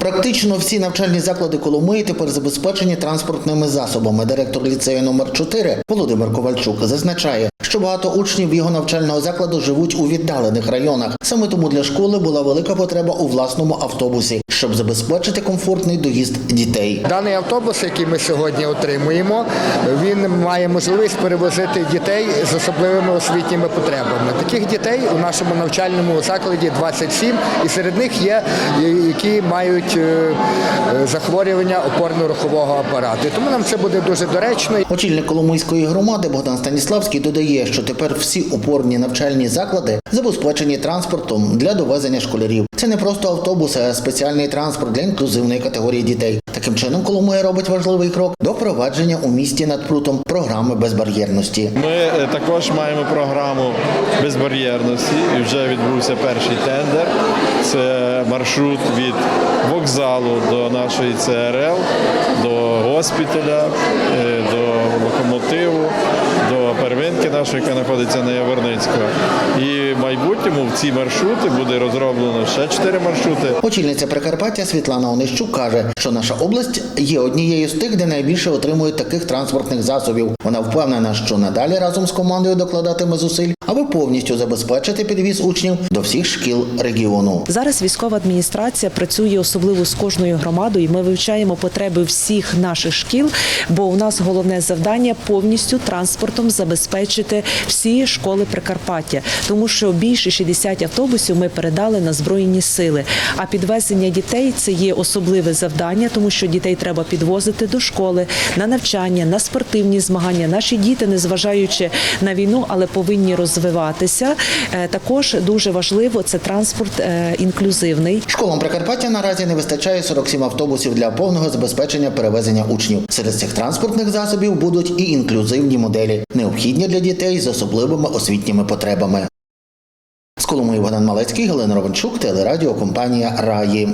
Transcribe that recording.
Практично всі навчальні заклади Коломиї тепер забезпечені транспортними засобами. Директор ліцею номер 4 Володимир Ковальчук зазначає, що багато учнів його навчального закладу живуть у віддалених районах. Саме тому для школи була велика потреба у власному автобусі, щоб забезпечити комфортний доїзд дітей. Даний автобус, який ми сьогодні отримуємо, він має можливість перевозити дітей з особливими освітніми потребами. Таких дітей у нашому навчальному закладі 27, і серед них є, які мають е, е, захворювання опорно-рухового апарату. Тому нам це буде дуже доречно. Очільник Коломийської громади Богдан Станіславський додає, що тепер всі опорні навчальні заклади забезпечені транспортом для довезення школярів. Це не просто автобуси, а спеціальний транспорт для інклюзивної категорії дітей. Таким чином, Коломия робить важливий крок до впровадження у місті над прутом програми безбар'єрності. Ми е, також маємо програму безбар'єрності і вже відбувся перший тендер. Це маршрут від вокзалу до нашої ЦРЛ, до госпіталя, е, до локомотиву, до первинки нашої, яка знаходиться на Яворницького. І в майбутньому в ці маршрути буде розроблено ще чотири маршрути. Очільниця Прикарпаття Світлана Онищук каже, що наша область є однією з тих, де найбільше отримують таких транспортних засобів. Вона впевнена, що надалі разом з командою докладатиме зусиль, аби повністю забезпечити підвіз учнів до всіх шкіл регіону. Зараз військова адміністрація працює особливо з кожною громадою. Ми вивчаємо потреби всіх наших шкіл, бо у нас головне завдання повністю транспортом забезпечити всі школи Прикарпаття, тому що більше 60 автобусів ми передали на збройні сили. А підвезення дітей це є особливе завдання, тому що дітей треба підвозити до школи на навчання, на спортивні змагання. Наші діти, незважаючи на війну, але повинні розвиватися. Е, Також дуже важливо це транспорт е, інклюзивний. Школам Прикарпаття наразі не вистачає 47 автобусів для повного забезпечення перевезення учнів. Серед цих транспортних засобів будуть і інклюзивні моделі, необхідні для дітей з особливими освітніми потребами. З Коломиї Богдан Малецький, Галина Ровенчук, телерадіокомпанія Раї.